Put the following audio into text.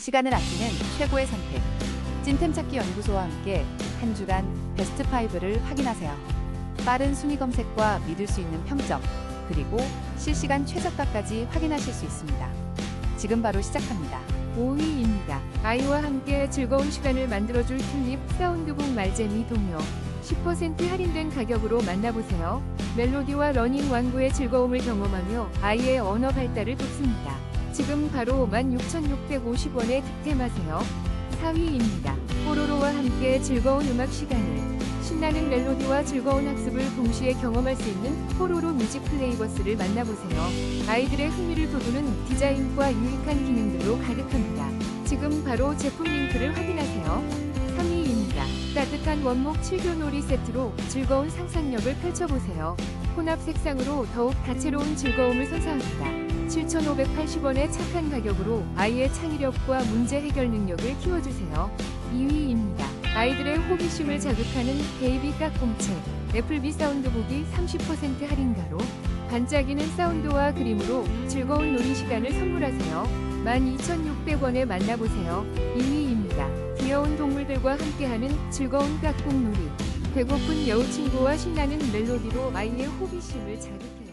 시간을 아끼는 최고의 선택. 찐템 찾기 연구소와 함께 한 주간 베스트 5를 확인하세요. 빠른 순위 검색과 믿을 수 있는 평점, 그리고 실시간 최저가까지 확인하실 수 있습니다. 지금 바로 시작합니다. 5위입니다. 아이와 함께 즐거운 시간을 만들어줄 튤립 사운드북 말재미 동요. 10% 할인된 가격으로 만나보세요. 멜로디와 러닝 완구의 즐거움을 경험하며 아이의 언어 발달을 돕습니다. 지금 바로 16,650원에 득템하세요. 4위입니다. 뽀로로와 함께 즐거운 음악 시간을 신나는 멜로디와 즐거운 학습을 동시에 경험할 수 있는 뽀로로 뮤직 플레이버스를 만나보세요. 아이들의 흥미를 돋우는 디자인과 유익한 기능들로 가득합니다. 지금 바로 제품 링크를 확인하세요. 3위입니다. 따뜻한 원목 7교 놀이 세트로 즐거운 상상력을 펼쳐보세요. 혼합 색상으로 더욱 다채로운 즐거움을 선사합니다. 7,580원의 착한 가격으로 아이의 창의력과 문제 해결 능력을 키워주세요. 2위입니다. 아이들의 호기심을 자극하는 베이비 깍공책 애플비 사운드북이 30% 할인가로 반짝이는 사운드와 그림으로 즐거운 놀이 시간을 선물하세요. 12,600원에 만나보세요. 2위입니다. 귀여운 동물들과 함께하는 즐거운 깍꿍놀이. 배고픈 여우 친구와 신나는 멜로디로 아이의 호기심을 자극해